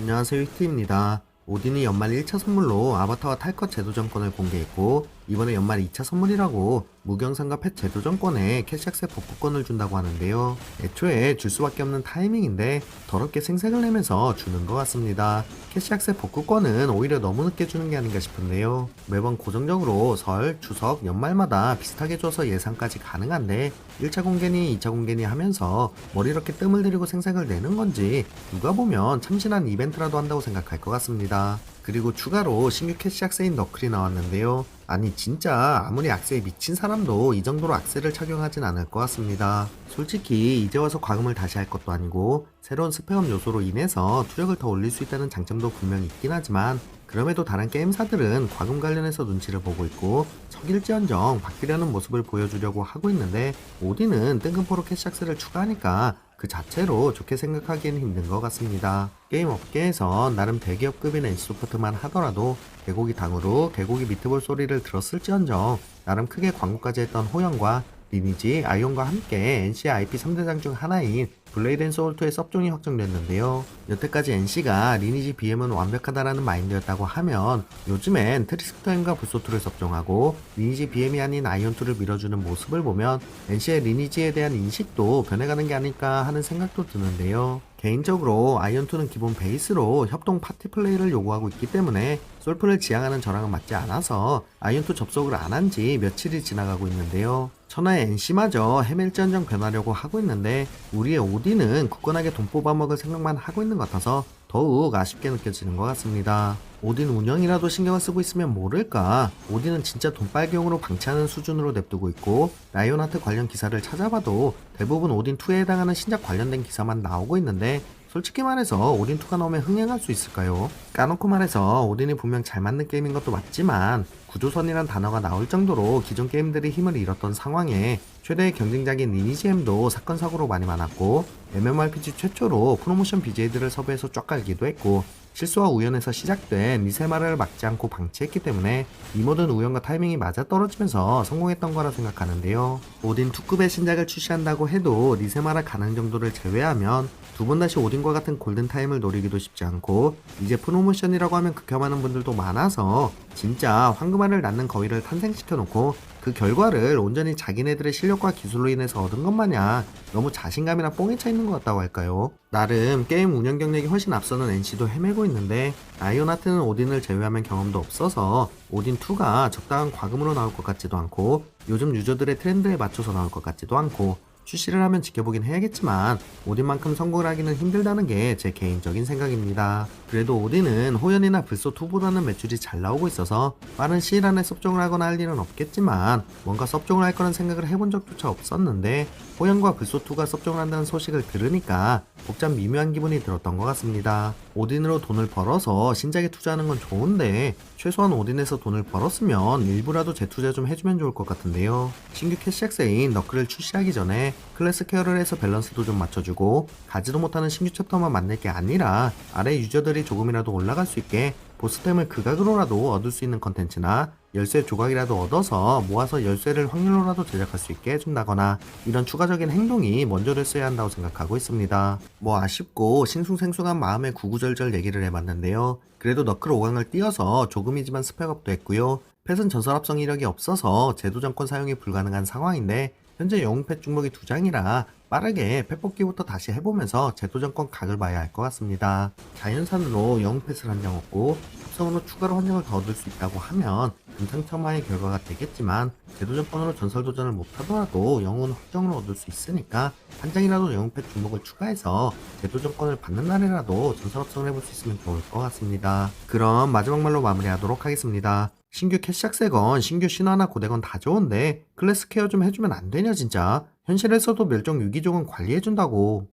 안녕하세요 히트입니다. 오딘이 연말 1차 선물로 아바타와 탈것 제도전권을 공개했고 이번에 연말 2차 선물이라고 무경상과 펫 제도전권에 캐시악세 복구권을 준다고 하는데요. 애초에 줄 수밖에 없는 타이밍인데 더럽게 생색을 내면서 주는 것 같습니다. 캐시악세 복구권은 오히려 너무 늦게 주는 게 아닌가 싶은데요. 매번 고정적으로 설, 추석, 연말마다 비슷하게 줘서 예상까지 가능한데 1차 공개니 2차 공개니 하면서 머리 이렇게 뜸을 들이고 생색을 내는 건지 누가 보면 참신한 이벤트라도 한다고 생각할 것 같습니다. 그리고 추가로 신규 캐시 악세인 너클이 나왔는데요. 아니 진짜 아무리 악세에 미친 사람도 이 정도로 악세를 착용하진 않을 것 같습니다. 솔직히 이제 와서 과금을 다시 할 것도 아니고 새로운 스펙업 요소로 인해서 투력을 더 올릴 수 있다는 장점도 분명히 있긴 하지만 그럼에도 다른 게임사들은 과금 관련해서 눈치를 보고 있고 척일지언정 바뀌려는 모습을 보여주려고 하고 있는데 오디는 뜬금포로 캐시악스를 추가하니까 그 자체로 좋게 생각하기에는 힘든 것 같습니다. 게임 업계에서 나름 대기업급인 NC소프트만 하더라도 개고기 당으로 개고기 미트볼 소리를 들었을지언정 나름 크게 광고까지 했던 호영과 리니지, 아이온과 함께 NC의 IP 3대장 중 하나인 블레이드 앤 소울2의 섭종이 확정됐는데요. 여태까지 NC가 리니지 BM은 완벽하다라는 마인드였다고 하면 요즘엔 트리스터임과 불소투를 섭종하고 리니지 BM이 아닌 아이온2를 밀어주는 모습을 보면 NC의 리니지에 대한 인식도 변해가는 게 아닐까 하는 생각도 드는데요. 개인적으로 아이언2는 기본 베이스로 협동 파티 플레이를 요구하고 있기 때문에 솔플을 지향하는 저랑은 맞지 않아서 아이언2 접속을 안 한 지 며칠이 지나가고 있는데요. 천하의 NC마저 해밀지언정 변하려고 하고 있는데 우리의 오디는 굳건하게 돈 뽑아먹을 생각만 하고 있는 것 같아서 더욱 아쉽게 느껴지는 것 같습니다. 오딘 운영이라도 신경을 쓰고 있으면 모를까. 오딘은 진짜 돈빨기용으로 방치하는 수준으로 냅두고 있고 라이온하트 관련 기사를 찾아봐도 대부분 오딘2에 해당하는 신작 관련된 기사만 나오고 있는데 솔직히 말해서 오딘2가 나오면 흥행할 수 있을까요? 까놓고 말해서 오딘이 분명 잘 맞는 게임인 것도 맞지만 구조선이란 단어가 나올 정도로 기존 게임들이 힘을 잃었던 상황에 최대의 경쟁작인 리니지엠도 사건 사고로 많이 많았고 MMORPG 최초로 프로모션 BJ들을 섭외해서 쫙 깔기도 했고 실수와 우연에서 시작된 리세마를 막지 않고 방치했기 때문에 이 모든 우연과 타이밍이 맞아떨어지면서 성공했던 거라 생각하는데요. 오딘 2급의 신작을 출시한다고 해도 리세마라 가능 정도를 제외하면 두 번 다시 오딘과 같은 골든타임을 노리기도 쉽지 않고 이제 프로모션이라고 하면 극혐하는 분들도 많아서 진짜 황금알을 낳는 거위를 탄생시켜 놓고 그 결과를 온전히 자기네들의 실력과 기술로 인해서 얻은 것 마냥 너무 자신감이나 뽕이 차 있는 것 같다고 할까요? 나름 게임 운영 경력이 훨씬 앞서는 NC도 헤매고 있는데 아이오나트는 오딘을 제외하면 경험도 없어서 오딘2가 적당한 과금으로 나올 것 같지도 않고 요즘 유저들의 트렌드에 맞춰서 나올 것 같지도 않고 출시를 하면 지켜보긴 해야겠지만 오딘만큼 성공을 하기는 힘들다는 게 제 개인적인 생각입니다. 그래도 오딘은 호연이나 불소2보다는 매출이 잘 나오고 있어서 빠른 시일 안에 섭종을 하거나 할 일은 없겠지만 뭔가 섭종을 할 거란 생각을 해본 적조차 없었는데 호연과 불소2가 섭종을 한다는 소식을 들으니까 복잡 미묘한 기분이 들었던 것 같습니다. 오딘으로 돈을 벌어서 신작에 투자하는 건 좋은데 최소한 오딘에서 돈을 벌었으면 일부라도 재투자 좀 해주면 좋을 것 같은데요. 신규 캐시액세인 너클을 출시하기 전에 클래스 케어를 해서 밸런스도 좀 맞춰주고 가지도 못하는 신규 챕터만 만들 게 아니라 아래 유저들이 조금이라도 올라갈 수 있게 보스템을 극악으로라도 얻을 수 있는 컨텐츠나 열쇠 조각이라도 얻어서 모아서 열쇠를 확률로라도 제작할 수 있게 해준다거나 이런 추가적인 행동이 먼저 됐어야 한다고 생각하고 있습니다. 뭐 아쉽고 싱숭생숭한 마음에 구구절절 얘기를 해봤는데요. 그래도 너클 5강을 띄어서 조금이지만 스펙업도 했고요. 펫은 전설 합성 이력이 없어서 제도 정권 사용이 불가능한 상황인데 현재 영웅펫 중복이 두 장이라 빠르게 펫 뽑기부터 다시 해보면서 제도정권 각을 봐야 할 것 같습니다. 자연산으로 영웅펫을 한 장 얻고 합성으로 추가로 한 장을 더 얻을 수 있다고 하면 금상첨화의 결과가 되겠지만 제도정권으로 전설도전을 못하더라도 영웅은 확정으로 얻을 수 있으니까 한 장이라도 영웅펫 중복을 추가해서 제도정권을 받는 날이라도 전설 합성을 해볼 수 있으면 좋을 것 같습니다. 그럼 마지막 말로 마무리하도록 하겠습니다. 신규 캐시악세건 신규 신화나 고대건 다 좋은데 클래스 케어 좀 해주면 안 되냐 진짜? 현실에서도 멸종 유기종은 관리해준다고